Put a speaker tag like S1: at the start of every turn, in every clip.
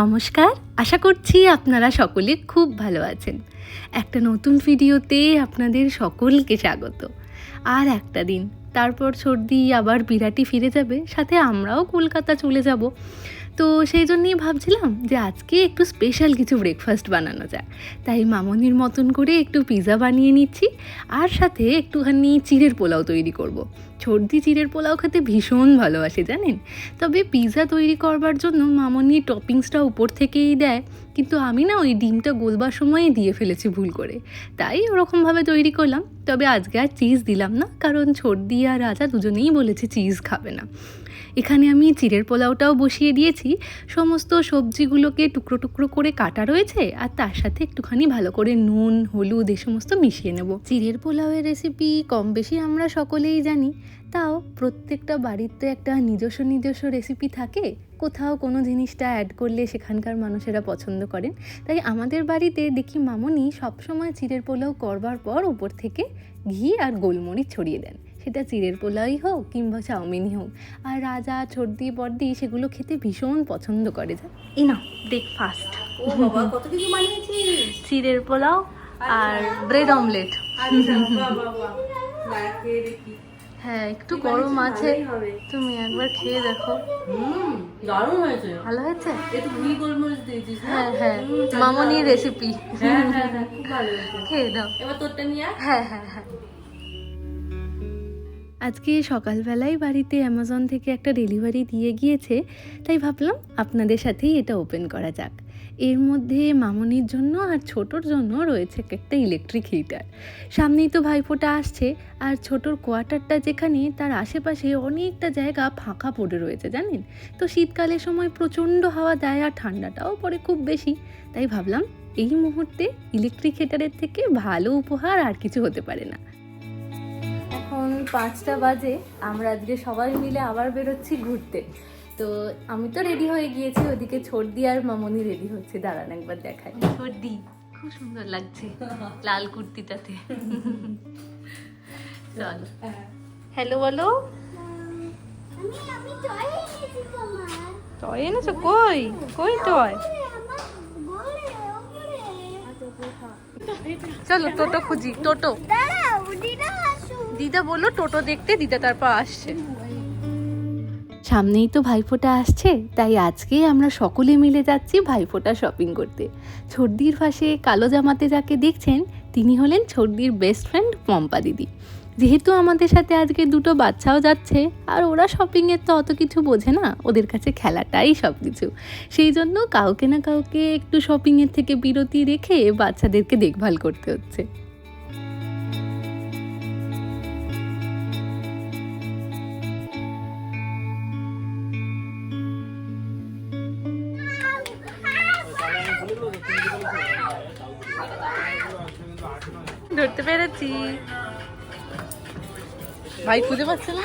S1: নমস্কার, আশা করছি আপনারা সকলে খুব ভালো আছেন। একটা নতুন ভিডিওতে আপনাদের সকলকে স্বাগত। আর একটা দিন, তারপর সর্দি আবার বিরাটি ফিরে যাবে, সাথে আমরাও কলকাতা চলে যাব। তো সেই জন্যই ভাবছিলাম যে আজকে একটু স্পেশাল কিছু ব্রেকফাস্ট বানানো যায় তাই মামনির মতন করে একটু পিৎজা বানিয়ে নিচ্ছি, আর সাথে একটুখানি চিড়ের পোলাও তৈরি করব। সর্দি চিড়ের পোলাও খেতে ভীষণ ভালোবাসে, জানেন? তবে পিৎজা তৈরি করবার জন্য মামনি টপিংসটা উপর থেকেই দেয়, কিন্তু আমি না ওই ডিমটা গোলবার সময় দিয়ে ফেলেছি ভুল করে। তাই ওরকমভাবে তৈরি করলাম, তবে আজকে আর চিজ দিলাম না, কারণ সর্দি আর রাজা দুজনেই বলেছে চিজ খাবে না। এখানে আমি চিড়ের পোলাওটাও বসিয়ে দিয়েছি। সমস্ত সবজিগুলোকে টুকরো টুকরো করে কাটা রয়েছে আর তার সাথে একটুখানি ভালো করে নুন, হলুদ এ সমস্ত মিশিয়ে নেব। চিড়ের পোলাওয়ের রেসিপি কম বেশি আমরা সকলেই জানি। তাও প্রত্যেকটা বাড়িতে একটা নিজস্ব নিজস্ব রেসিপি থাকে। কোথাও কোনো জিনিসটা অ্যাড করলে সেখানকার মানুষেরা পছন্দ করেন। তাই আমাদের বাড়িতে দেখি মামনি সবসময় চিড়ের পোলাও করবার পর উপর থেকে ঘি আর গোলমরিচ ছড়িয়ে দেন। সেটা চিড়ের পোলাওই হোক কিংবা চাউমিনই হোক। আর রাজা ছর্দি বর্দি সেগুলো খেতে ভীষণ পছন্দ করে এই না ব্রেকফাস্ট
S2: ও বাবা কত কিছু বানিয়েছিস?
S1: চিড়ের পোলাও আর ব্রেড অমলেট
S2: আচ্ছা না, খেয়ে দেখি
S1: হ্যাঁ একটু গরম আছে। তুমি একবার খেয়ে দেখো।
S2: দারুণ হয়েছে।
S1: ভালো হয়েছে?
S2: একটু ঘি গোলমরিচ দিয়েছিস
S1: হ্যাঁ হ্যাঁ মামনির রেসিপি
S2: হ্যাঁ হ্যাঁ হ্যাঁ খুব ভালো হয়েছে।
S1: খেয়ে দাও
S2: এবার তোরটা নিয়ে
S1: হ্যাঁ হ্যাঁ হ্যাঁ। আজকে সকালবেলায় বাড়িতে অ্যামাজন থেকে একটা ডেলিভারি দিয়ে গিয়েছে, তাই ভাবলাম আপনাদের সাথেই এটা ওপেন করা যাক। এর মধ্যে মামনির জন্য আর ছোটোর জন্য রয়েছে একটা ইলেকট্রিক হিটার। সামনেই তো ভাইফোঁটা আসছে, আর ছোটোর কোয়ার্টারটা যেখানে, তার আশেপাশে অনেকটা জায়গা ফাঁকা পড়ে রয়েছে, জানেন? তো শীতকালের সময় প্রচণ্ড হাওয়া দেয় আর ঠান্ডাটাও পড়ে খুব বেশি, তাই ভাবলাম এই মুহূর্তে ইলেকট্রিক হিটারের থেকে ভালো উপহার আর কিছু হতে পারে না। পাঁচটা বাজে আমরা আজকে সবাই মিলে আবার বেরোচ্ছি ঘুরতে। তো আমি তো রেডি হয়ে গিয়েছি ওদিকে ছর্দি আর মামনি রেডি হচ্ছে। দাঁড়ান একবার দেখাই। ছর্দি খুব সুন্দর লাগছে লাল কুর্তিটাতে। চল। হ্যালো বলো।
S3: টয় এনেছি?
S1: কই? কই টয় চলো টোটো খুঁজি টোটো
S3: দিদা
S1: বলল, টোটো দেখতে দিদা তারপর আসছে। সামনেই তো ভাইফোঁটা আসছে, তাই আজকে আমরা সকলে মিলে যাচ্ছি ভাইফোঁটা শপিং করতে। ছর্দির পাশে কালো জামাতে যাকে দেখছেন, তিনি হলেন ছর্দির বেস্ট ফ্রেন্ড পম্পা দিদি। যেহেতু আমাদের সাথে আজকে দুটো বাচ্চাও যাচ্ছে, আর ওরা শপিংয়ের তো অত কিছু বোঝে না, ওদের কাছে খেলাটাই সব কিছু সেই জন্য কাউকে না কাউকে একটু শপিংয়ের থেকে বিরতি রেখে বাচ্চাদেরকে দেখভাল করতে হচ্ছে। ধরতে ভাই খুঁজে পাচ্ছে না?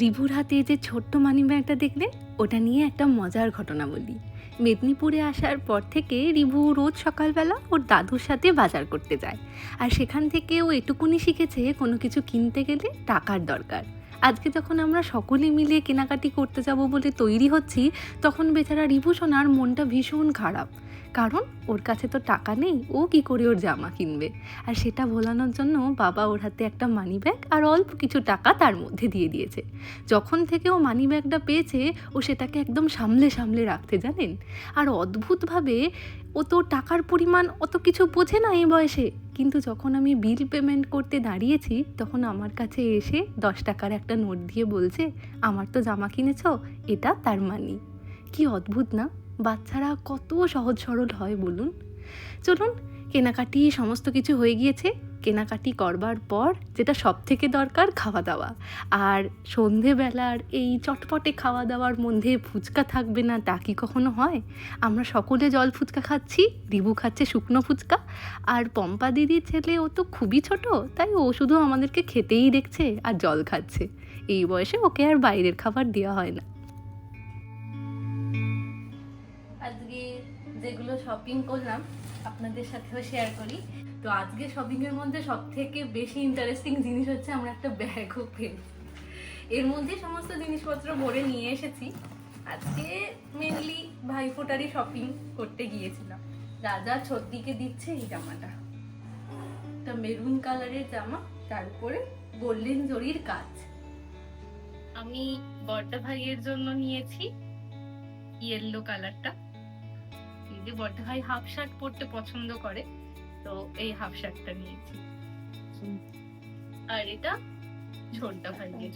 S1: রিভুর হাতে যে ছোট্ট মানি ব্যাগটা দেখলেন ওটা নিয়ে একটা মজার ঘটনা বলি। মেদিনীপুরে আসার পর থেকে রিভু রোজ সকালবেলা ওর দাদুর সাথে বাজার করতে যায়। আর সেখান থেকে ও এটুকুনি শিখেছে কোনো কিছু কিনতে গেলে টাকার দরকার। আজকে যখন আমরা সকলে মিলে কেনাকাটি করতে যাব বলে তৈরি হচ্ছি, তখন বেচারা রিভু সোনার মনটা ভীষণ খারাপ। কারণ ওর কাছে তো টাকা নেই, ও কি করে ওর জামা কিনবে? আর সেটা ভোলানোর জন্য বাবা ওর হাতে একটা মানি ব্যাগ আর অল্প কিছু টাকা তার মধ্যে দিয়ে দিয়েছে। যখন থেকে ও মানি ব্যাগটা পেয়েছে, ও সেটাকে একদম সামলে সামলে রাখতে জানেন? আর অদ্ভুতভাবে ও তো টাকার পরিমাণ অত কিছু বোঝে না এই বয়সে। কিন্তু যখন আমি বিল পেমেন্ট করতে দাঁড়িয়েছি, তখন আমার কাছে এসে দশ টাকার একটা নোট দিয়ে বলছে, আমার তো জামা কিনেছ, এটা তার মানি কি অদ্ভুত না? বাচ্চারা কত সহজ সরল হয় বলুন। চলুন কেনাকাটি সমস্ত কিছু হয়ে গিয়েছে। কেনাকাটি করবার পর যেটা সব থেকে দরকার খাওয়া দাওয়া আর সন্ধেবেলার এই চটপটে খাওয়া দাওয়ার মধ্যে ফুচকা থাকবে না তা কি কখনো হয়? আমরা সকলে জল ফুচকা খাচ্ছি, রিবু খাচ্ছে শুকনো ফুচকা। আর পম্পা দিদির ছেলে ও তো খুবই ছোট, তাই ও শুধু আমাদেরকে খেতেই দেখছে আর জল খাচ্ছে। এই বয়সে ওকে আর বাইরের খাবার দেওয়া হয় না। যেগুলো শপিং করলাম। আপনাদের সাথেও শেয়ার করি।
S2: তো আজকে শপিং এর মধ্যে সব থেকে বেশি ইন্টারেস্টিং জিনিস হচ্ছে আমরা একটা ব্যাগও পেয়েছি এর মধ্যে সমস্ত জিনিসপত্র ভরে নিয়ে এসেছি। আজকে মেনলি ভাইফোঁটারই শপিং করতে গিয়েছিলাম। রাজা ছদ্দিকে দিচ্ছে এই জামাটা। একটা মেরুন কালারের জামা, তার উপরে গোল্ডেন জরির কাজ। আমি বড়টা ভাইয়ের জন্য নিয়েছি ইয়েলো কালারটা যে বড়টা ভাই হাফ শার্ট পরতে পছন্দ করে, তো এই হাফ শার্টটা নিয়েছি। আর এটা ছোট্টা ভাইয়ের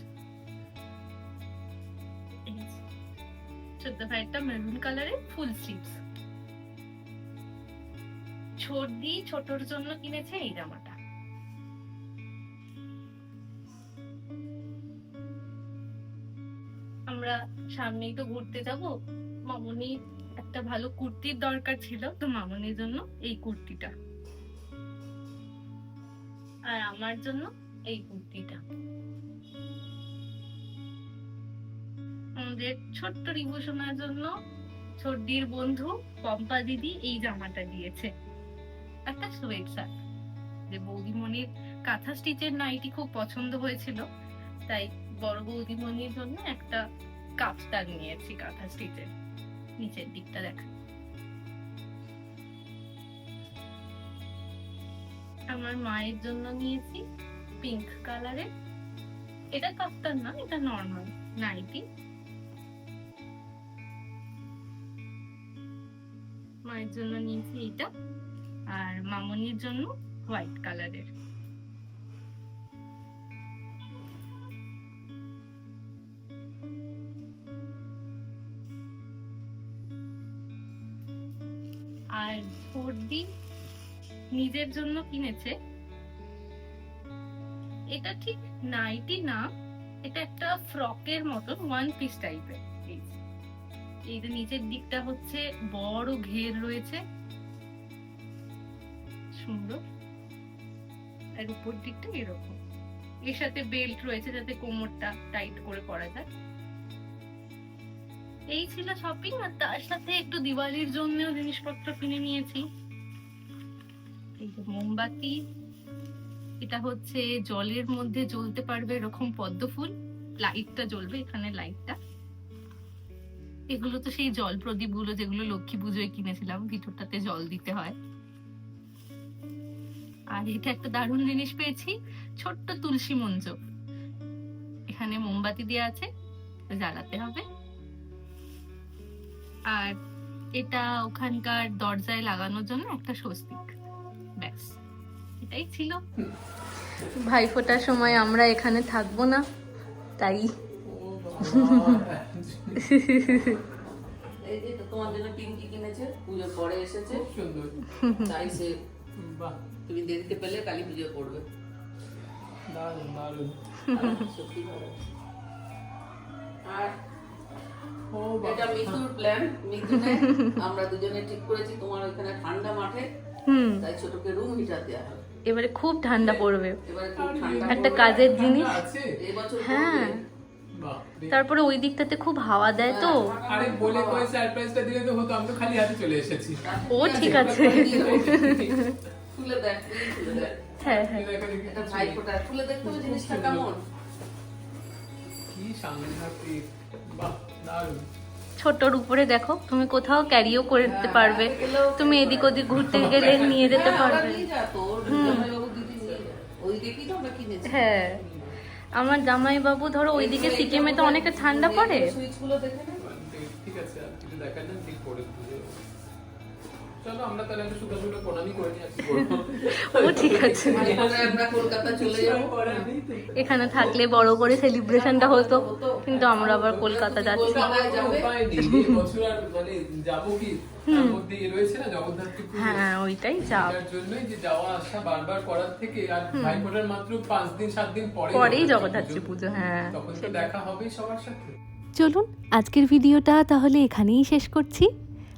S2: এই ভাইয়েরটা মেরুন কালারের ফুল স্লিভস ছোটর জন্য কিনেছে এই জামাটা। আমরা সামনেই তো ঘুরতে যাব। মামুনি একটা ভালো কুর্তির দরকার ছিল, তো মামুনির জন্য এই কুর্তিটা। আর আমার জন্য এই কুর্তিটা। আমাদের ছোট্ট রিভূষণার জন্য ছোটদির বন্ধু পম্পা দিদি এই জামাটা দিয়েছে। একটা সোয়েট শার্ট যে বৌদিমণির কাঁথা স্টিচের নাইটি খুব পছন্দ হয়েছিল, তাই বড় বৌদিমণির জন্য একটা কাপ্তান নিয়েছি কাঁথা স্টিচের। নিচের দিকটা দেখা। আমার মায়ের জন্য নিয়েছি পিঙ্ক কালারের এটা কাপ্তান না, এটা নর্মাল নাইটি। মায়ের জন্য নিয়েছি এটা আর মামনির জন্য হোয়াইট কালারের আর ফোরডি নিজের জন্য কিনেছে। এটা ঠিক নাইটি না, এটা একটা ফ্রকের মতন ওয়ান পিস টাইপের এই যে নিচের দিকটা হচ্ছে বড় ঘের রয়েছে। সুন্দর। আর উপর দিকটা এরকম। এর সাথে বেল্ট রয়েছে যাতে কোমরটা টাইট করে পরা যায়। এই ছিল শপিং আর তার সাথে একটু দিওয়ালির জন্যও জিনিসপত্র কিনে নিয়েছি। এই যে মোমবাতি, এটা হচ্ছে জলের মধ্যে জ্বলতে পারবে এরকম পদ্ম ফুল। লাইটটা জ্বলবে এখানে লাইটটা। এগুলো তো সেই জল প্রদীপগুলো যেগুলো লক্ষ্মী পুজোয় কিনেছিলাম, ভিতরটাতে জল দিতে হয়। আর এটা একটা দারুণ জিনিস পেয়েছি, ছোট্ট তুলসী মঞ্চ। এখানে মোমবাতি দেওয়া আছে, জ্বালাতে হবে। আর এটা ওখানকার দরজায় লাগানোর জন্য একটা স্বস্তিক। ব্যাস এটাই ছিল। ভাইফোঁটার সময় আমরা এখানে থাকব না তাই।
S4: এই যে তোমার জন্য পিঙ্কি কিনেছে পুজো পরে এসেছে। তাই সে তুমি দেরিতে পেলে কালী পুজো করবে।
S5: দারুণ দারুণ।
S4: সত্যি আর এটা মিতুর প্ল্যান মিতুনে আমরা দুজনে ঠিক করেছি তোমার ওখানে ঠান্ডা মাঠে। তাই ছোটকে রুম হিটার দেওয়া হবে
S2: এবারে খুব ঠান্ডা পড়বে।
S4: এবারে খুব ঠান্ডা
S2: একটা কাজের জিনিস। হ্যাঁ। তারপরে ওই দিকটাতে খুব হাওয়া দেয় তো।
S5: আরে বলে কয়ে সারপ্রাইজটা দিলে তো হতো আমি তো খালি হাতে চলে এসেছি।
S2: ও ঠিক আছে।
S4: খুলে দেখ
S2: হ্যাঁ হ্যাঁ।
S5: দেখো দেখি
S4: এটা ভাই ফোটা খুলে দেখতে জিনিসটা কেমন।
S5: কি সাংঘাতিক বাহ।
S2: ছোটর উপরে দেখো তুমি কোথাও ক্যারিও করতে পারবে। তুমি এদিক ওদিক ঘুরতে গেলে নিয়ে যেতে
S4: হ্যাঁ,
S2: পারবে।
S4: আমরা
S2: হ্যাঁ। আমার জামাইবাবু ধরো ওইদিকে সিকিমে তো অনেকটা ঠান্ডা পড়ে।
S4: সুইচগুলো দেখে
S5: ঠিক আছে আর কিছু দেখার না ঠিক পুজো চলো আমরা তাহলে একটা সুন্দর সুন্দর প্রণামী করে
S2: ও ঠিক আছে।
S4: কলকাতা চলে
S2: এখানে থাকলে বড় করে সেলিব্রেশনটা হতো কিন্তু আমরা আবার কলকাতা যাচ্ছি।
S5: মানে যাব কি? তার মধ্যে রয়েছে না জগদ্ধাত্রী পুজো
S2: হ্যাঁ ওইটাই চাপ পরেই জগদ্ধাত্রী পুজো হ্যাঁ।
S5: তখন তো দেখা হবেই সবার সাথে।
S2: চলুন আজকের ভিডিওটা তাহলে এখানেই শেষ করছি।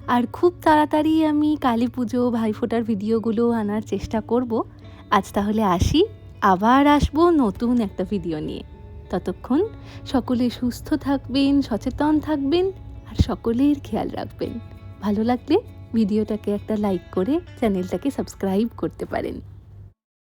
S2: আর খুব তাড়াতাড়ি আমি কালী পুজো, ভাইফোঁটার ভিডিওগুলো আনার চেষ্টা করব। আজ তাহলে আসি, আবার আসব নতুন একটা ভিডিও নিয়ে। ততক্ষণ সকলে সুস্থ থাকবেন, সচেতন থাকবেন আর সকলের খেয়াল রাখবেন। ভালো লাগলে ভিডিওটাকে একটা লাইক করে চ্যানেলটাকে সাবস্ক্রাইব করতে পারেন।